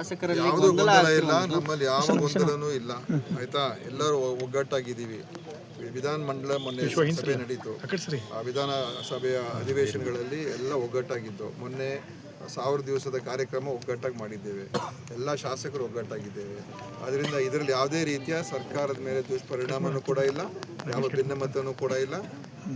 ಶಾಸಕರಲ್ಲಿ ಗೊಂದಲ ಗೊಂದಲ ಇಲ್ಲ ನಮ್ಮಲ್ಲಿ ಯಾವ ಗೊಂದಲನೂ ಇಲ್ಲ. ಆಯ್ತಾ? ಎಲ್ಲರೂ ಒಗ್ಗಟ್ಟಾಗಿದ್ದೀವಿ. ವಿಧಾನ ಮಂಡಲ ಮೊನ್ನೆ ಸಭೆ ನಡೀತು. ಆ ವಿಧಾನ ಸಭೆಯ ಅಧಿವೇಶನಗಳಲ್ಲಿ ಎಲ್ಲ ಒಗ್ಗಟ್ಟಾಗಿದ್ದು. ಮೊನ್ನೆ ಸಾವಿರ ದಿವಸದ ಕಾರ್ಯಕ್ರಮ ಒಗ್ಗಟ್ಟಾಗಿ ಮಾಡಿದ್ದೇವೆ. ಎಲ್ಲ ಶಾಸಕರು ಒಗ್ಗಟ್ಟಾಗಿದ್ದೇವೆ. ಅದರಿಂದ ಇದರಲ್ಲಿ ಯಾವುದೇ ರೀತಿಯ ಸರ್ಕಾರದ ಮೇಲೆ ದುಷ್ಪರಿಣಾಮನೂ ಕೂಡ ಇಲ್ಲ ಯಾವ ಭಿನ್ನಮತನೂ ಕೂಡ ಇಲ್ಲ.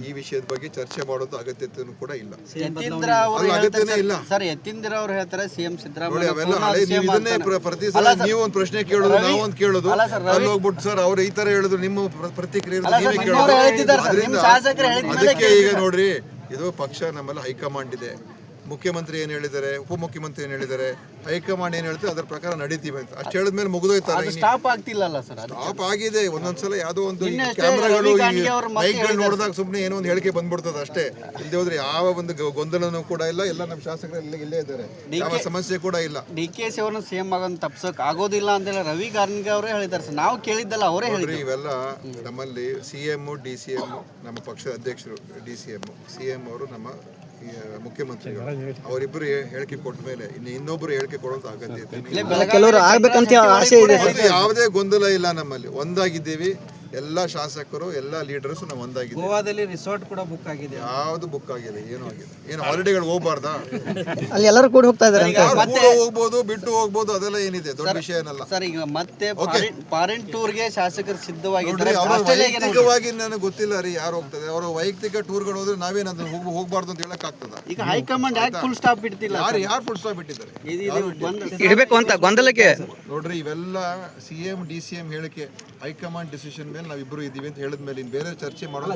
ಈ ವಿಷಯದ ಬಗ್ಗೆ ಚರ್ಚೆ ಮಾಡೋದು ಅಗತ್ಯತೆಯೂ ಕೂಡ ಇಲ್ಲ. ಯತೀಂದ್ರ ಅವರು ಅದು ಹೇಳ್ತಾರೆ ಇಲ್ಲ. ಸರ್, ಸರ್ ಯತೀಂದ್ರ ಅವರು ಹೇಳ್ತಾರೆ ಸಿಎಂ ನೋಡಿ ಸಿದ್ದರಾಮಯ್ಯ ಅವೆಲ್ಲ ಪೂರ್ಣ ಹಳೆ ನೀವು ಇದನ್ನೇ ಪ್ರ- ಪ್ರತಿ ಸಲ ನೀವು ಒಂದು ಪ್ರಶ್ನೆ ಕೇಳೋದು ನಾವು ಒಂದು ಕೇಳೋದು. ಅಲ್ಲ ಸರ್, ಅಲ್ಲಿ ಹೋಗ್ಬಿಟ್ಟು ಸರ್ ಅವ್ರು ಈ ತರ ಹೇಳಿದ್ರು ನಿಮ್ಮ ಪ್ರ- ಪ್ರತಿಕ್ರಿಯೆ ಅಲ್ಲ ಸರ್, ನೀವೇ ನಿಮ್ಮವ್ರು ಕೇಳೋದು. ಹೇಳ್ತಿದ್ದಾರೆ ಸರ್, ನಿಮ್ಮ ಅದರಿಂದ ಶಾಸಕರು ಹೇಳಿದ ಮೇಲೆ ಅದಕ್ಕೆ ಈಗ ನೋಡ್ರಿ ಇದು ಪಕ್ಷ ನಮ್ಮಲ್ಲಿ ಹೈಕಮಾಂಡ್ ಇದೆ. ಮುಖ್ಯಮಂತ್ರಿ ಏನು ಹೇಳಿದ್ದಾರೆ ಉಪಮುಖ್ಯಮಂತ್ರಿ ಏನು ಹೇಳಿದ್ದಾರೆ ಹೈಕಮಾಂಡ್ ಏನು ಹೇಳ್ತಾರೆ ಅದರ ಪ್ರಕಾರ ನಡೀತೀವಿ ಅಂತ. ಅಷ್ಟು ಹೇಳಿದ್ಮೇಲೆ ಮುಗಿದೋಯ್ತಾರೆ ಸ್ಟಾಪ್ ಆಗ್ತಿಲ್ಲಲ್ಲ ಸರ್ ಸ್ಟಾಪ್ ಆಗಿದೆ. ಒಂದೊಂದ್ಸಲ ಯಾವುದೋ ಒಂದು ಕ್ಯಾಮ್ರಾಗಳು ಮೈಕ್ಗಳು ನೋಡಿದಾಗ ಸುಮ್ಮನೆ ಏನೋ ಒಂದು ಹೇಳಿಕೆ ಬಂದ್ಬಿಡ್ತದೆ ಅಷ್ಟೇ. ಇಲ್ಲದೆ ಹೋದ್ರೆ ಯಾವ ಒಂದು ಗೊಂದಲನೂ ಕೂಡ ಇಲ್ಲ. ಎಲ್ಲ ನಮ್ಮ ಶಾಸಕರು ಇಲ್ಲೇ ಇಲ್ಲೇ ಇದ್ದಾರೆ. ಯಾವ ಸಮಸ್ಯೆ ಕೂಡ ಇಲ್ಲ. ಡಿ ಕೆ ಸಿ ಅವರನ್ನು ಸಿಎಂ ಆಗೋದು ತಪ್ಸಕ್ ಆಗೋದಿಲ್ಲ ಅಂತೇಳಿ ರವಿ ಕಾರ್ನಿಗೆ ಅವರೇ ಹೇಳಿದ್ದಾರೆ ಸರ್. ನಾವು ಕೇಳಿದ್ದಲ್ಲ ಅವರೇ ಹೇಳಿದ್ರು ಇವೆಲ್ಲ ನಮ್ಮಲ್ಲಿ C M D C M ನಮ್ಮ ಪಕ್ಷದ ಅಧ್ಯಕ್ಷರು D C M C M ಅವರು ನಮ್ಮ ಮುಖ್ಯಮಂತ್ರಿಗಳು. ಅವರಿಬ್ಬರು ಹೇಳಿಕೆ ಕೊಟ್ಟ ಮೇಲೆ ಇನ್ನು ಇನ್ನೊಬ್ಬರು ಹೇಳಿಕೆ ಕೊಡೋದು ಅಗತ್ಯ ಇದೆ ಕೆಲವರು ಆಗ್ಬೇಕಂತ ಆಸೆ ಇದೆ ಯಾವುದೇ ಗೊಂದಲ ಇಲ್ಲ ನಮ್ಮಲ್ಲಿ. ಒಂದಾಗಿದ್ದೀವಿ. ಎಲ್ಲ ಶಾಸಕರು ಎಲ್ಲ ಲೀಡರ್ಸ್ ನಾವು ಒಂದಾಗಿದೆ. ಗೋವಾದಲ್ಲಿ ರಿಸಾರ್ಟ್ ಕೂಡ ಬುಕ್ ಆಗಿದೆ. ಯಾವುದು ಬುಕ್ ಆಗಿದೆ? ಏನು ಆಗಿದೆ. ಏನು ಹಾಲಿಡೇಗಳು ಹೋಗ್ಬಾರ್ದಾ? ಅಲ್ಲಿ ಎಲ್ಲರೂ ಕೂಡ ಹೋಗ್ತಾ ಇದಾರೆ ಅಂತ. ಯಾರು ಹೋಗ್ಬೋದು ಬಿಟ್ಟು ಹೋಗ್ಬೋದು ಅದೆಲ್ಲ ಏನಿದೆ? ದೊಡ್ಡ ವಿಷಯ ಏನಲ್ಲ. ಸರ್ ಈಗ ಮತ್ತೆ ಫಾರಿನ್ ಟೂರ್ಗೆ ಶಾಸಕರು ಸಿದ್ಧವಾಗಿದ್ದಾರೆ. ನೋಡ್ರಿ ಅವ್ರ ಆಸ್ಟ್ರೇಲಿಯಾಗೆ ನಾವು- ವೈಯಕ್ತಿಕವಾಗಿ ನನಗೆ ಗೊತ್ತಿಲ್ಲ ರೀ ಯಾರು ಹೋಗ್ತದೆ ಅವರ ವೈಯಕ್ತಿಕ ಟೂರ್ಗಳು ಹೋದ್ರೆ ನಾವೇನು ಅದನ್ನ ಹೋಗ್ ಹೋಗ್ಬಾರ್ದು ಅಂತ ಹೇಳಕ್ ಆಗ್ತದ? ಈಗ ಹೈಕಮಾಂಡ್ ಯಾಕೆ ಫುಲ್ ಸ್ಟಾಪ್ ಬಿಡ್ತಿಲ್ಲ ಯಾರು ಯಾರು ಫುಲ್ ಸ್ಟಾಪ್ ಇಟ್ಟಿದ್ದಾರೆ? ಇದು ಇದು ಬಂದ್ ಇಡಬೇಕು ಅಂತ ಗೊಂದಲಕ್ಕೆ. ನೋಡ್ರಿ ಇವೆಲ್ಲ C M D C M ಹೇಳಿಕೆ ಹೈಕಮಾಂಡ್ ಡಿಸಿಷನ್ ಮೇಲೆ ನಾವಿಬ್ರು ಇದ್ದೀವಿ ಅಂತ ಹೇಳಿದ್ಮೇಲೆ ಇನ್ನು ಬೇರೆ ಚರ್ಚೆ ಮಾಡೋದು.